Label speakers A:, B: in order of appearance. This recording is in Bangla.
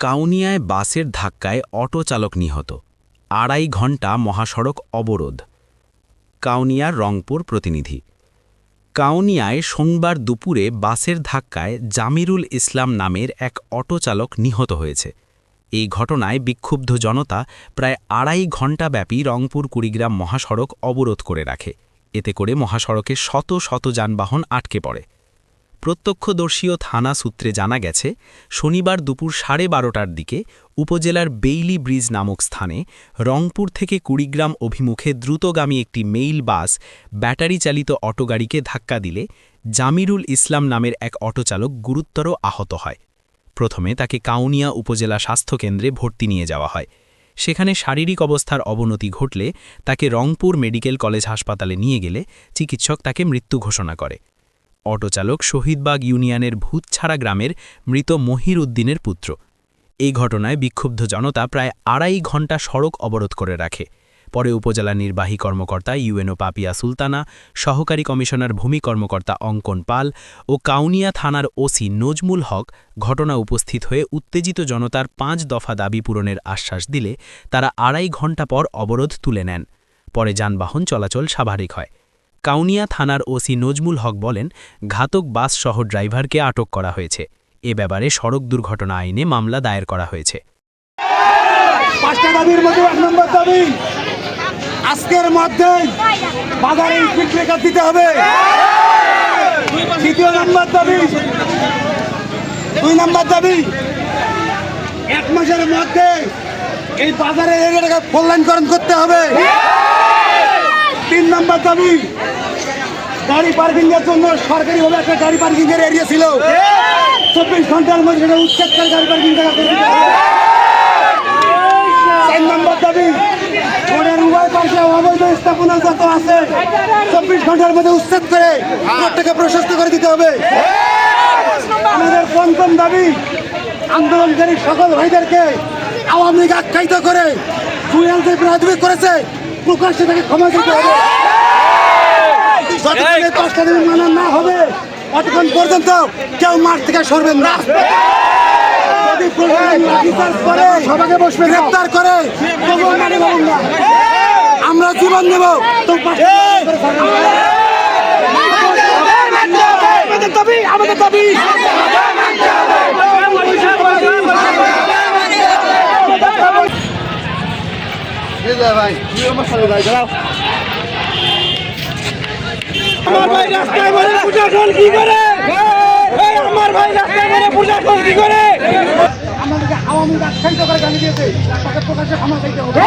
A: কাউনিয়ায় বাসের ধাক্কায় অটো চালক নিহত। আড়াই ঘণ্টা মহাসড়ক অবরোধ। কাউনিয়ার রংপুর প্রতিনিধি। কাউনিয়ায় সোমবার দুপুরে বাসের ধাক্কায় জামিরুল ইসলাম নামের এক অটো চালক নিহত হয়েছে। এই ঘটনায় বিক্ষুব্ধ জনতা প্রায় আড়াই ঘণ্টাব্যাপী রংপুর কুড়িগ্রাম মহাসড়ক অবরোধ করে রাখে। এতে করে মহাসড়কে শত শত যানবাহন আটকে পড়ে। প্রত্যক্ষদর্শী ও থানা সূত্রে জানা গেছে, শনিবার দুপুর সাড়ে বারোটার দিকে উপজেলার বেইলি ব্রিজ নামক স্থানে রংপুর থেকে কুড়িগ্রাম অভিমুখে দ্রুতগামী একটি মেইল বাস ব্যাটারি চালিত অটোগাড়িকে ধাক্কা দিলে জামিরুল ইসলাম নামের এক অটোচালক গুরুতর আহত হয়। প্রথমে তাকে কাউনিয়া উপজেলা স্বাস্থ্যকেন্দ্রে ভর্তি নিয়ে যাওয়া হয়। সেখানে শারীরিক অবস্থার অবনতি ঘটলে তাকে রংপুর মেডিকেল কলেজ হাসপাতালে নিয়ে গেলে চিকিৎসক তাকে মৃত্যু ঘোষণা করে। অটোচালক শহীদবাগ ইউনিয়নের ভূতছাড়া গ্রামের মৃত মহির উদ্দিনের পুত্র। এই ঘটনায় বিক্ষুব্ধ জনতা প্রায় আড়াই ঘণ্টা সড়ক অবরোধ করে রাখে। পরে উপজেলা নির্বাহী কর্মকর্তা ইউএনও পাপিয়া সুলতানা, সহকারী কমিশনার ভূমি কর্মকর্তা অঙ্কন পাল ও কাউনিয়া থানার ওসি নজমুল হক ঘটনা উপস্থিত হয়ে উত্তেজিত জনতার পাঁচ দফা দাবি পূরণের আশ্বাস দিলে তারা আড়াই ঘণ্টা পর অবরোধ তুলে নেন। পরে যানবাহন চলাচল স্বাভাবিক হয়। কাউনিয়া থানার ওসি নজমুল হক বলেন, ঘাতক বাস সহ ড্রাইভারকে আটক করা হয়েছে। এ ব্যাপারে সড়ক দুর্ঘটনা আইনে মামলা দায়ের করা হয়েছে।
B: আজকের মধ্যে বাজারে স্পিড ব্রেকার দিতে হবে। দ্বিতীয় নম্বর দাবি। দুই নম্বর দাবি। এক মাসের মধ্যে এই বাজারের এরিয়াটাকে কল্যাণকরণ করতে হবে। তিন নম্বর দাবি, গাড়ি পার্কিং এর জন্য সরকারিভাবে একটা গাড়ি পার্কিং এর এরিয়া ছিল। চব্বিশ ঘণ্টার মধ্যে সেটা উচ্ছেদ করে গাড়ি পার্কিং জায়গা করে নম্বর দাবি উভয় যত আছে, চব্বিশ ঘণ্টার মধ্যে উচ্ছেদ করে প্রশস্ত করে দিতে হবে। আমাদের দাবি, আন্দোলনকারী সকল ভাইদেরকে আওয়ামী লীগ আখ্যায়িত করে যে করেছে। প্রকাশ্যে তাকে ক্ষমা দিতে হবে। যতক্ষণ এই! পাঁচটা মানা না হবে ততক্ষণ পর্যন্ত কেউ মাঠ থেকে সরবেন না। যদি করে সবাইকে বসবে গ্রেপ্তার করে তবুও পাবেন না আমরা। জীবন দেব। তো আমাদের দাবি আমাদের দাবি। আমার ভাই রাস্তায় বলে প্রশাসন কি করে আমার ভাই রাস্তায় বলে প্রশাসন কি করে আমাদেরকে আওয়ামী রাজশাহী করে গালি দিয়েছে প্রকাশ্যে ক্ষমা চাইতে হবে